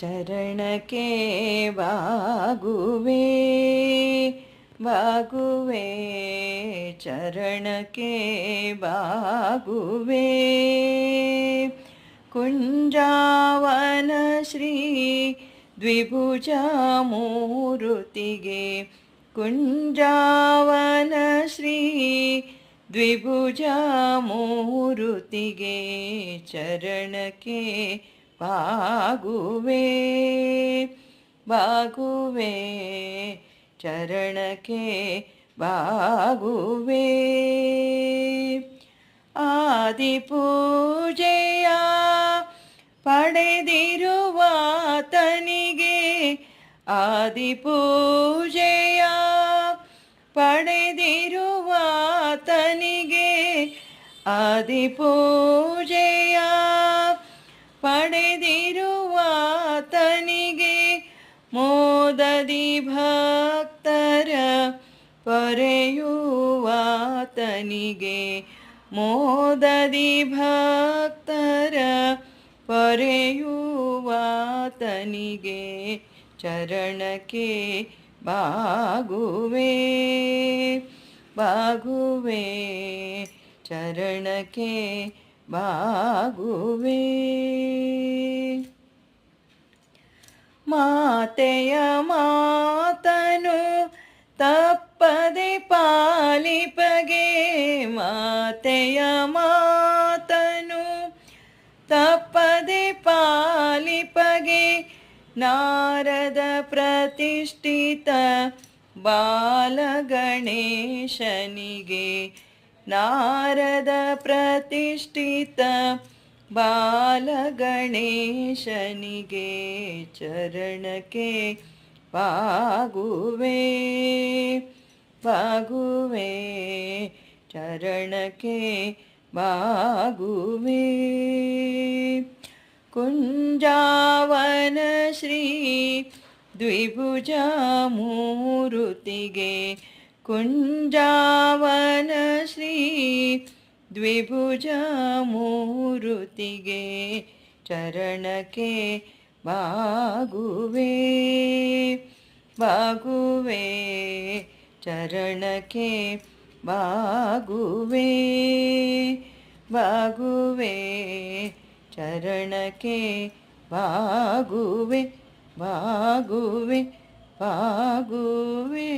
ಚರಣಕ್ಕೆ ಬಾಗುವೆ ಬಾಗುವೆ ಚರಣಕ್ಕೆ ಬಾಗುವೆ. ಕುಂಜಾವನ ಶ್ರೀ ದ್ವಿಭುಜ ಮೂರುತಿಗೆ ಕುಂಜಾವನ ಶ್ರೀ ದ್ವಿಭುಜ ಮೂರುತಿಗೆ ಚರಣಕ್ಕೆ ಬಾಗುವೆ ಬಾಗುವೆ ಚರಣಕ್ಕೆ ಬಾಗುವೆ. ಆದಿಪೂಜೆಯ ಪಡೆದಿರುವ ತನಿಗೆ ಆದಿಪೂಜೆಯ ಪಡೆದಿರುವ ತನಿಗೆ ಆದಿಪೂಜೆಯ ಪಡೆದಿರುವ ಭಕ್ತರ ಪೊರೆಯುವ ತನಿಗೆ ಮೋದದಿ ಭಕ್ತರ ಪೊರೆಯುವ ತನಿಗೆ ಚರಣಕ್ಕೆ ಬಾಗುವೆ ಬಾಗುವೆ ಚರಣಕ್ಕೆ ಬಾಗುವೆ ಮಾತೆಯ ಮಾತನು ತಪ್ಪದೆ ಪಾಲಿಪಗೆ ಮಾತೆಯ ಮಾತನು ತಪ್ಪದೆ ಪಾಲಿಪಗೆ ನಾರದ ಪ್ರತಿಷ್ಠಿತ ಬಾಲಗಣೇಶನಿಗೆ ನಾರದ ಪ್ರತಿಷ್ಠಿತ ಬಾಲಗಣೇಶನಿಗೆ ಚರಣಕ್ಕೆ ಪಾಗುವೆ ಪಾಗುವೆ ಚರಣಕ್ಕೆ ಬಾಗುವೆ ಕುಂಜಾವನ ಶ್ರೀ ದ್ವಿಭುಜ ಮೂರುತಿಗೆ ಕುಂಜಾವನ ಶ್ರೀ ದ್ವಿಭುಜ ಮೂರುತಿಗೆ ಚರಣಕ್ಕೆ ಬಾಗುವೆ ಬಾಗುವೆ ಚರಣಕ್ಕೆ ಬಾಗುವೆ ಬಾಗುವೆ ಚರಣಕ್ಕೆ ಬಾಗುವೆ ಬಾಗುವೆ ಬಾಗುವೆ.